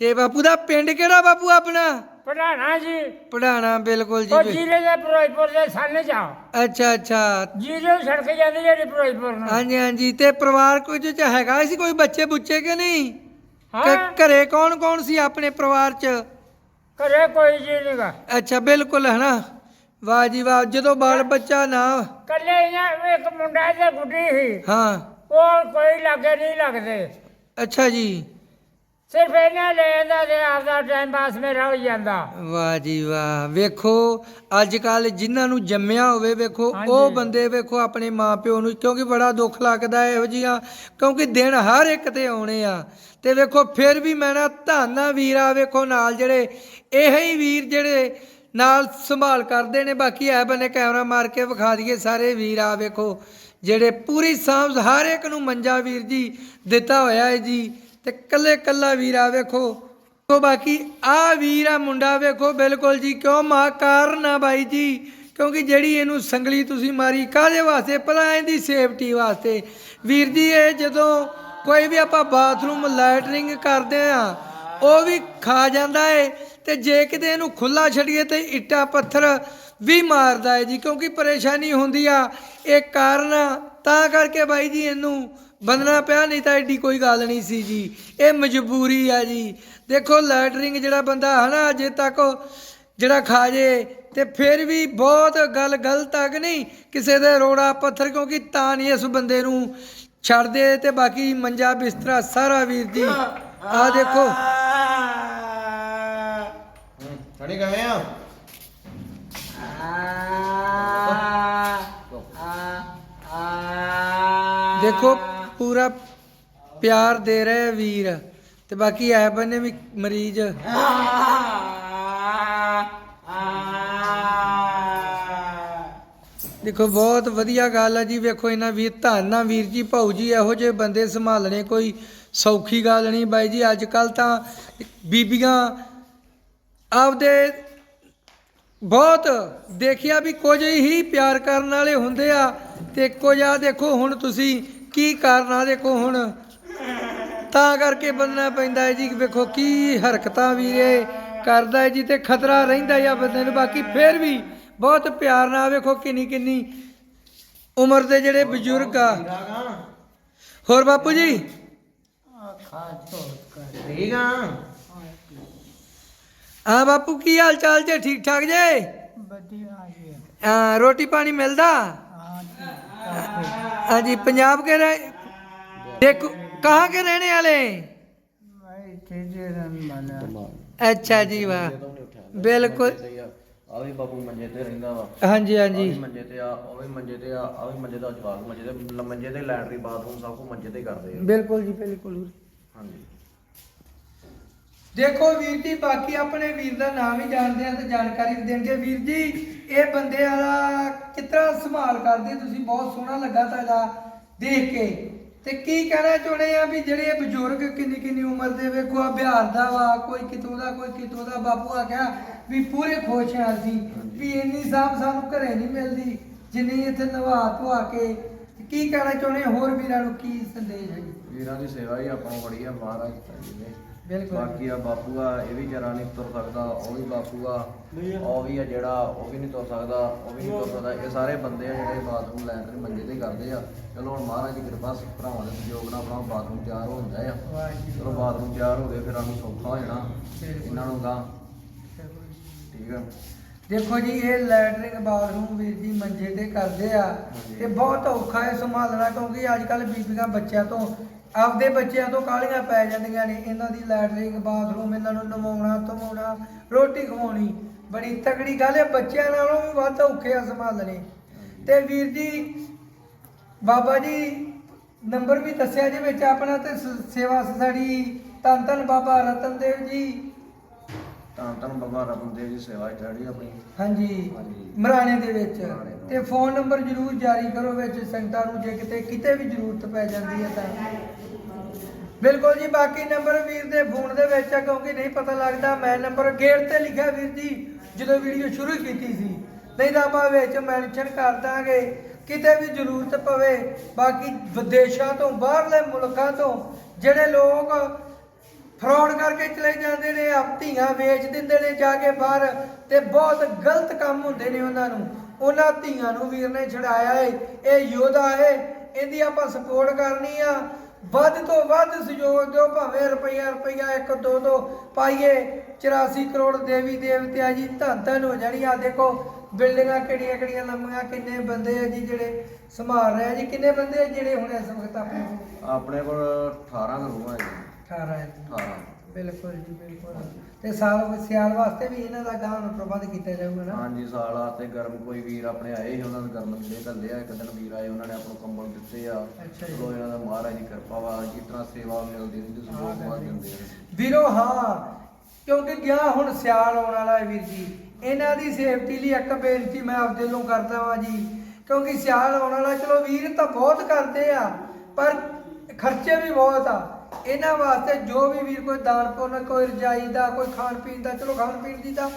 ਤੇ ਬਾਪੂ ਦਾ ਪਿੰਡ ਕਿਹੜਾ ਬਾਪੂ ਆਪਣਾ? ਪੜਾਣਾ ਜੀ। ਪੜਾਣਾ ਬਿਲਕੁਲ ਉਹ ਜੀ ਜੀਰੇ ਦੇ ਫਿਰੋਜ਼ਪੁਰ ਦੇ ਸਾਹਮਣੇ ਜਾ ਅੱਛਾ ਅੱਛਾ। ਜੀਰੇ ਸੜਕ ਜਾਂਦੀ ਜਿਹੜੀ ਫਿਰੋਜ਼ਪੁਰ ਨੂੰ। ਹਾਂਜੀ ਹਾਂਜੀ। ਤੇ ਪਰਿਵਾਰ ਕੋਈ ਚ ਹੈਗਾ? ਸੀ ਕੋਈ ਬੱਚੇ ਬੁੱਚੇ ਕਿ ਨਹੀਂ? ਹਾਂ। ਘਰੇ ਕੌਣ ਕੌਣ ਸੀ ਆਪਣੇ ਪਰਿਵਾਰ ਚ? ਘਰੇ ਕੋਈ ਜੀ ਨਹੀਂਗਾ ਅੱਛਾ ਬਿਲਕੁਲ ਹਨਾ? ਵਾਹ ਜੀ ਵਾਹ। ਜਦੋਂ ਬਾਲ ਬੱਚਾ ਨਾ ਕੱਲੇ ਇਹਨਾਂ ਇੱਕ ਮੁੰਡਾ ਤੇ ਗੁੱਡੀ ਸੀ। ਹਾਂ। ਉਹ ਕੋਈ ਲਾਗੇ ਨਹੀਂ ਲੱਗਦੇ। ਅੱਛਾ ਜੀ। ਸਿਰਫ ਇਹਨਾਂ ਲੈ ਜਾਂਦਾ ਤੇ ਆਪਦਾ ਟਾਈਮ ਪਾਸ ਮੇਰਾ ਹੋ ਜਾਂਦਾ। ਵਾਹ ਜੀ ਵਾਹ। ਵੇਖੋ ਅੱਜ ਕੱਲ ਜਿਨ੍ਹਾਂ ਨੂੰ ਜੰਮਿਆ ਹੋਵੇ ਵੇਖੋ ਉਹ। ਬੰਦੇ ਵੇਖੋ ਆਪਣੇ ਮਾਪਿਓ ਨੂੰ ਕਿਉਂਕਿ ਬੜਾ ਦੁੱਖ ਲੱਗਦਾ ਹੈ ਇਹੋ ਜੀਆਂ ਕਿਉਂਕਿ ਦਿਨ ਹਰ ਇੱਕ ਤੇ ਆਉਣੇ ਆ। ਤੇ ਵੇਖੋ ਫਿਰ ਵੀ ਮੈਂ ਨਾ ਧੰਨਾ ਵੀਰਾ ਵੇਖੋ ਨਾਲ ਜਿਹੜੇ ਇਹ ਹੀ ਵੀਰ ਜਿਹੜੇ ਨਾਲ ਸੰਭਾਲ ਕਰਦੇ ਨੇ ਬਾਕੀ ਐ ਬੰਨੇ ਕੈਮਰਾ ਮਾਰ ਕੇ ਵਿਖਾ ਦਈਏ ਸਾਰੇ ਵੀਰ ਆ ਵੇਖੋ ਜਿਹੜੇ ਪੂਰੀ ਸਾਂਭ ਹਰ ਇੱਕ ਨੂੰ ਮੰਜਾ ਵੀਰ ਜੀ ਦਿੱਤਾ ਹੋਇਆ ਹੈ ਜੀ। ਤੇ ਕੱਲੇ ਕੱਲਾ ਵੀਰਾ ਵੇਖੋ। ਉਹ ਬਾਕੀ ਆ ਵੀਰ ਆ ਮੁੰਡਾ ਵੇਖੋ ਬਿਲਕੁਲ ਜੀ ਕਿਉਂ ਮਾ ਕਾਰਨ ਆ ਬਾਈ ਜੀ? ਕਿਉਂਕਿ ਜਿਹੜੀ ਇਹਨੂੰ ਸੰਗਲੀ ਤੁਸੀਂ ਮਾਰੀ ਕਾਹਦੇ ਵਾਸਤੇ? ਭਲਾ ਇਹਦੀ ਸੇਫਟੀ ਵਾਸਤੇ। ਵੀਰ ਜੀ ਇਹ ਜਦੋਂ ਕੋਈ ਵੀ ਆਪਾਂ ਬਾਥਰੂਮ ਲੈਟਰਿੰਗ ਕਰਦੇ ਆ ਉਹ ਵੀ ਖਾ ਜਾਂਦਾ ਏ। ਤੇ ਜੇ ਕਿਤੇ ਇਹਨੂੰ ਖੁੱਲਾ ਛੱਡੀਏ ਤੇ ਇੱਟਾ ਪੱਥਰ ਵੀ ਮਾਰਦਾ ਏ ਜੀ ਕਿਉਂਕਿ ਪਰੇਸ਼ਾਨੀ ਹੁੰਦੀ ਆ। ਇਹ ਕਾਰਨ ਆ, ਤਾਂ ਕਰਕੇ ਬਾਈ ਜੀ ਇਹਨੂੰ ਬੰਦਨਾ ਪਿਆ ਨਹੀਂ ਤਾਂ ਐਡੀ ਕੋਈ ਗੱਲ ਨਹੀਂ ਸੀ ਜੀ। ਇਹ ਮਜਬੂਰੀ ਆ ਜੀ। ਦੇਖੋ ਲੈਟਰਿੰਗ ਜਿਹੜਾ ਬੰਦਾ ਹਨਾ ਅਜੇ ਤੱਕ ਜਿਹੜਾ ਖਾ ਜੇ ਤੇ ਫਿਰ ਵੀ ਬਹੁਤ ਗੱਲ ਗਲਤ ਆ ਕਿ ਨਹੀਂ? ਕਿਸੇ ਦੇ ਰੋੜਾ ਪੱਥਰ ਕਿਉਂਕਿ ਤਾਂ ਨਹੀਂ ਇਸ ਬੰਦੇ ਨੂੰ ਛੱਡਦੇ ਤੇ ਬਾਕੀ ਮੰਜਾ ਬਿਸਤਰਾ ਸਾਰਾ ਵੀਰ ਜੀ। ਆ। ਦੇਖੋ ਖੜੀ ਕਿਵੇਂ ਆ। ਦੇਖੋ ਪੂਰਾ ਪਿਆਰ ਦੇ ਰਹੇ ਵੀਰ। ਤੇ ਬਾਕੀ ਐ ਬੰਨੇ ਵੀ ਮਰੀਜ਼। ਦੇਖੋ, ਬਹੁਤ ਵਧੀਆ ਗੱਲ ਆ ਜੀ। ਵੇਖੋ, ਇਹਨਾਂ ਵੀਰ, ਧੰਨਾ ਵੀਰ ਜੀ। ਭਾਊ ਜੀ, ਇਹੋ ਜਿਹੇ ਬੰਦੇ ਸੰਭਾਲਣੇ ਕੋਈ ਸੌਖੀ ਗੱਲ ਨਹੀਂ ਬਾਈ ਜੀ। ਅੱਜ ਕੱਲ ਤਾਂ ਬੀਬੀਆਂ ਆਪਦੇ ਬਹੁਤ ਦੇਖਿਆ ਵੀ ਕੁਝ ਹੀ ਪਿਆਰ ਕਰਨ ਵਾਲੇ ਹੁੰਦੇ ਆ। ਤੇ ਕੁਝ ਆ, ਦੇਖੋ, ਹੁਣ ਤੁਸੀਂ ਕੀ ਕਰਨਾ ਦੇਖੋ ਹੁਣ? ਤਾਂ ਕਰਕੇ ਬੰਨਣਾ ਪੈਂਦਾ ਹੈ ਜੀ ਵੇਖੋ ਕੀ ਹਰਕਤਾਂ ਵੀ ਇਹ ਕਰਦਾ ਹੈ ਜੀ ਤੇ ਖਤਰਾ ਰਹਿੰਦਾ ਆ ਬੰਦੇ ਨੂੰ। ਬਾਕੀ ਫਿਰ ਵੀ ਬਹੁਤ ਪਿਆਰ ਨਾਲ ਵੇਖੋ ਕਿੰਨੀ ਕਿੰਨੀ ਉਮਰ ਦੇ ਜਿਹੜੇ ਬਜ਼ੁਰਗ ਆ। ਹੋਰ ਬਾਪੂ ਜੀ? ਆ ਹਾਂ ਬਾਪੂ ਕੀ ਹਾਲ ਚਾਲ ਜੇ? ਠੀਕ ਠਾਕ ਜੇ। ਹਾਂ ਰੋਟੀ ਪਾਣੀ ਮਿਲਦਾ? हाँ जी पंजाब के रह देखो कहाँ के रहने वाले अच्छा जी वाह बिल्कुल ਆ ਵੀ ਬਾਬੂ ਮੰਜੇ ਤੇ ਰਹਿੰਦਾ ਵਾ हाँ जी हाँ ਆ जी ਵੀ ਮੰਜੇ ਤੇ ਆ ਉਹ ਵੀ ਮੰਜੇ ਤੇ ਆ ਆ ਵੀ ਮੰਜੇ ਦਾ ਜਵਾਬ ਮੰਜੇ ਤੇ ਲ- ਮੰਜੇ ਤੇ ਲੈਟਰੀ ਬਾਥਰੂਮ ਸਭ ਕੁਝ ਮੰਜੇ ਤੇ ਕਰਦੇ ਆ बिल्कुल जी बिल्कुल ਹਾਂਜੀ ਦੇਖੋ ਵੀਰ ਜੀ, ਬਾਕੀ ਆਪਣੇ ਵੀਰ ਦਾ ਨਾਮ ਹੀ ਜਾਣਦੇ ਆ ਤੇ ਜਾਣਕਾਰੀ ਵੀ ਦੇਣਗੇ। ਵੀਰ ਜੀ, ਇਹ ਬੰਦੇ ਵਾਲਾ ਕਿਤਨਾ ਸੰਭਾਲ ਕਰਦੇ? ਤੁਸੀਂ ਬਹੁਤ ਸੋਹਣਾ ਲੱਗਾ ਤੁਹਾਡਾ ਦੇਖ ਕੇ। ਤੇ ਕੀ ਕਹਿਣਾ ਚਾਹੁੰਦੇ ਆ ਵੀ ਜਿਹੜੇ ਬਜ਼ੁਰਗ ਕਿੰਨੀ ਕਿੰਨੀ ਉਮਰ ਦੇ ਵੇਖੋ, ਆ ਬਿਹਾਰ ਦਾ ਵਾ, ਕੋਈ ਕਿਤੋਂ ਦਾ, ਕੋਈ ਕਿਤੋਂ ਦਾ, ਬਾਪੂ ਆ ਗਿਆ ਵੀ ਪੂਰੇ ਖੁਸ਼ ਆ ਅਸੀਂ, ਵੀ ਇੰਨੀ ਸਾਂਭ ਸਾਨੂੰ ਘਰੇ ਨਹੀਂ ਮਿਲਦੀ, ਜਿੰਨੀ ਇੱਥੇ ਨਵਾ ਧਵਾ ਕੇ। ਕੀ ਕਹਿਣਾ ਚਾਹੁੰਦੇ ਹੋਰ ਵੀਰਾਂ ਨੂੰ ਕੀ ਸੰਦੇਸ਼ ਹੈ? ਵੀਰਾਂ ਦੀ ਸੇਵਾ ਹੀ ਆਪਾਂ ਨੂੰ ਬੜੀ ਆ, ਮਹਾਰਾਜ ਜੀ ਨੇ ਬਿਲਕੁਲ। ਬਾਕੀ ਆ ਬਾਪੂ ਆ ਇਹ ਵੀ ਜਰਾ ਨਹੀਂ ਤੁਰ ਸਕਦਾ ਉਹ ਵੀ ਬਾਪੂ ਆ। ਉਹ ਵੀ ਆ ਜਿਹੜਾ ਉਹ ਵੀ ਨਹੀਂ ਤੁਰ ਸਕਦਾ ਉਹ ਵੀ ਨਹੀਂ ਤੁਰ ਸਕਦਾ। ਇਹ ਸਾਰੇ ਬੰਦੇ ਆ ਜਿਹੜੇ ਬਾਥਰੂਮ ਲੈਟਰ ਮੰਜੇ ਤੇ ਕਰਦੇ ਆ। ਚਲੋ ਹੁਣ ਮਹਾਰਾਜ ਦੀ ਕਿਰਪਾ ਭਰਾਵਾਂ ਦੇ ਸਹਿਯੋਗ ਨਾਲ ਆਪਣਾ ਬਾਥਰੂਮ ਤਿਆਰ ਹੋ ਜਾਂਦਾ ਆ। ਚਲੋ ਬਾਥਰੂਮ ਤਿਆਰ ਹੋ ਗਏ ਫਿਰ ਸਾਨੂੰ ਸੌਖਾ ਹੋ ਜਾਣਾ। ਇਹਨਾਂ ਨੂੰ ਗਾ ਠੀਕ ਆ। ਦੇਖੋ ਜੀ ਇਹ ਲੈਟਰਿੰਗ ਬਾਥਰੂਮ ਵੀਰ ਜੀ ਮੰਜੇ ਤੇ ਕਰਦੇ ਆ। ਤੇ ਬਹੁਤ ਔਖਾ ਹੈ ਸੰਭਾਲਣਾ ਕਿਉਂਕਿ ਅੱਜ ਕੱਲ ਬੀਬੀਆਂ ਬੱਚਿਆਂ ਤੋਂ ਆਪਦੇ ਬੱਚਿਆਂ ਤੋਂ ਕਾਹਲੀਆਂ ਪੈ ਜਾਂਦੀਆਂ ਨੇ। ਇਹਨਾਂ ਦੀ ਲੈਟਰਿੰਗ ਬਾਥਰੂਮ ਇਹਨਾਂ ਨੂੰ ਨਵਾਉਣਾ ਧਵਾਉਣਾ ਰੋਟੀ ਖਵਾਉਣੀ। ਬੜੀ ਤਗੜੀ ਗੱਲ ਹੈ ਬੱਚਿਆਂ ਨਾਲੋਂ ਵੀ ਵੱਧ ਔਖੇ ਆ ਸੰਭਾਲਣੇ। ਤੇ ਵੀਰ ਜੀ ਬਾਬਾ ਜੀ ਨੰਬਰ ਵੀ ਦੱਸਿਆ ਜੀ ਵਿੱਚ ਆਪਣਾ ਤੇ ਸੇਵਾ ਸੋਸਾਇਟੀ ਧੰਨ ਧੰਨ ਬਾਬਾ ਰਤਨ ਦੇਵ ਜੀ। ਤਾਂ ਤਾਂ ਬਾਬਾ ਰਤਨ ਦੇਵ ਜੀ ਸੇਵਾ ਚੜੀ ਆਪਣੀ ਹਾਂਜੀ ਹਾਂਜੀ। ਮਰਾਣੇ ਦੇ ਵਿੱਚ ਮਰਾਣੇ। ਤੇ ਫੋਨ ਨੰਬਰ ਜਰੂਰ ਜਾਰੀ ਕਰੋ ਵਿੱਚ ਸੰਗਤਾਂ ਨੂੰ ਜੇ ਕਿਤੇ ਕਿਤੇ ਵੀ ਜ਼ਰੂਰਤ ਪੈ ਜਾਂਦੀ ਹੈ ਤਾਂ ਬਿਲਕੁਲ ਜੀ ਬਾਕੀ ਨੰਬਰ ਵੀਰ ਦੇ ਫੋਨ ਦੇ ਵਿੱਚ ਆ ਕਿਉਂਕਿ ਨਹੀਂ ਪਤਾ ਲੱਗਦਾ ਮੈਂ ਨੰਬਰ ਗੇਟ ਤੇ ਲਿਖਿਆ ਵੀਰ ਜੀ ਜਦੋਂ ਵੀਡੀਓ ਸ਼ੁਰੂ ਕੀਤੀ ਸੀ ਨਹੀਂ ਤਾਂ ਆਪਾਂ ਵਿੱਚ ਮੈਂਸ਼ਨ ਕਰ ਦਾਂਗੇ ਕਿਤੇ ਵੀ ਜ਼ਰੂਰਤ ਪਵੇ ਬਾਕੀ ਵਿਦੇਸ਼ਾਂ ਤੋਂ ਬਾਹਰਲੇ ਮੁਲਕਾਂ ਤੋਂ ਜਿਹੜੇ ਲੋਕ ਫਰਾਡ ਕਰਕੇ ਚਲੇ ਜਾਂਦੇ ਨੇ, ਆਪ ਧੀਆਂ ਵੇਚ ਦਿੰਦੇ ਨੇ ਜਾ ਕੇ ਬਾਹਰ ਤੇ ਬਹੁਤ ਗਲਤ ਕੰਮ ਹੁੰਦੇ ਨੇ ਉਹਨਾਂ ਨੂੰ। ਉਹਨਾਂ ਧੀਆਂ ਨੂੰ ਵੀਰ ਨੇ ਛਡਾਇਆ ਏ, ਇਹ ਯੋਧਾ ਏ, ਇਹਦੀ ਆਪਾਂ ਸਪੋਰਟ ਕਰਨੀ ਆ। ਵੱਧ ਤੋਂ ਵੱਧ ਸਹਿਯੋਗ ਦਿਓ, ਭਾਵੇਂ ਰੁਪਈਆ ਰੁਪਈਆ ਇੱਕ, ਦੋ ਦੋ। ਪਾਈਏ 84 ਕਰੋੜ ਦੇਵੀ ਦੇਵਤਿਆਂ ਜੀ ਧੰਨ ਧੰਨ ਹੋ ਜਾਣੀ ਆ। ਦੇਖੋ, ਬਿਲਡਿੰਗਾਂ ਕਿਹੜੀਆਂ ਕਿਹੜੀਆਂ ਲੰਮੀਆਂ, ਕਿੰਨੇ ਬੰਦੇ ਆ ਜੀ ਜਿਹੜੇ ਸੰਭਾਲ ਰਹੇ ਆ ਜੀ, ਕਿੰਨੇ ਬੰਦੇ ਆ ਜਿਹੜੇ ਹੁਣ ਇਸ ਵਕਤ ਆਪਣੇ ਆਪਣੇ ਕੋਲ 18 ਰੂਮਾਂ ਹੈ ਜੀ 18 ਹੈ ਜੀ। 18 ਬਿਲਕੁਲ ਜੀ ਬਿਲਕੁਲ। ਤੇ ਸਾਲ ਸਿਆਲ ਵਾਸਤੇ ਵੀ ਇਹਨਾਂ ਦਾ ਗਾਹਨ ਪ੍ਰਬੰਧ ਕੀਤਾ ਜਾਊਗਾ ਨਾ? ਹਾਂਜੀ ਸਾਲਾ ਤੇ ਗਰਮ ਕੋਈ ਵੀਰ ਆਪਣੇ ਆਏ ਸੀ ਉਹਨਾਂ ਨੂੰ ਗਰਮ ਦੇ ਘੱਲੇ ਆ। ਇੱਕ ਦਿਨ ਵੀਰ ਆਏ ਉਹਨਾਂ ਨੇ ਆਪਾਂ ਨੂੰ ਕੰਬਲ ਦਿੱਤੇ ਆ। ਅੱਛਾ ਜੀ। ਚਲੋ ਇਹਨਾਂ ਦਾ ਮਹਾਰਾਜ ਦੀ ਕਿਰਪਾ ਵਾ ਜਿਸ ਤਰ੍ਹਾਂ ਸੇਵਾ ਮਿਲਦੀ ਰਹਿੰਦੀ ਤੁਸੀਂ ਬਹੁਤ ਬਹੁਤ ਦਿੰਦੇ ਆ। ਵੀਰੋ ਹਾਂ ਕਿਉਂਕਿ ਗਿਆ ਹੁਣ ਸਿਆਲ ਆਉਣ ਵਾਲਾ ਹੈ ਵੀਰ ਜੀ। ਇਹਨਾਂ ਦੀ ਸੇਫਟੀ ਲਈ ਇੱਕ ਬੇਨਤੀ ਮੈਂ ਆਪਦੇ ਵੱਲੋਂ ਕਰਦਾ ਵਾਂ ਜੀ। ਕਿਉਂਕਿ ਸਿਆਲ ਆਉਣ ਵਾਲਾ ਚਲੋ ਵੀਰ ਤਾਂ ਬਹੁਤ ਕਰਦੇ ਆ ਪਰ ਖਰਚੇ ਵੀ ਬਹੁਤ ਆ। ਇਹਨਾਂ ਵਾਸਤੇ ਜੋ ਵੀ ਵੀਰ ਕੋਈ ਦਾਨ ਪੁੰਨ, ਕੋਈ ਰਜਾਈ ਦਾ, ਕੋਈ ਖਾਣ ਪੀਣ ਦਾ, ਚਲੋ ਖਾਣ ਪੀਣ ਦੀ ਤਾਂ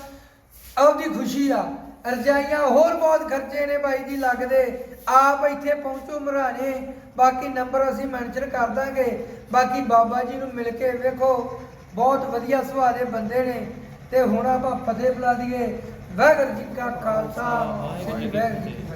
ਆਪਦੀ ਖੁਸ਼ੀ ਆ। ਰਜਾਈਆਂ ਹੋਰ ਬਹੁਤ ਖਰਚੇ ਨੇ ਬਾਈ ਜੀ, ਲੱਗਦੇ। ਆਪ ਇੱਥੇ ਪਹੁੰਚੋ ਮਹਾਰਾਣੇ ਬਾਕੀ ਨੰਬਰ ਅਸੀਂ ਮੈਂਸ਼ਨ ਕਰ ਦਾਂਗੇ। ਬਾਕੀ ਬਾਬਾ ਜੀ ਨੂੰ ਮਿਲ ਕੇ ਵੇਖੋ, ਬਹੁਤ ਵਧੀਆ ਸੁਭਾਅ ਦੇ ਬੰਦੇ ਨੇ। ਤੇ ਹੁਣ ਆਪਾਂ ਫਤਿਹ ਬੁਲਾ ਦਈਏ। ਵਾਹਿਗੁਰੂ ਜੀ ਕਾ ਖਾਲਸਾ ਵਾਹਿਗੁਰੂ ਜੀ ਕੀ ਫਤਿਹ।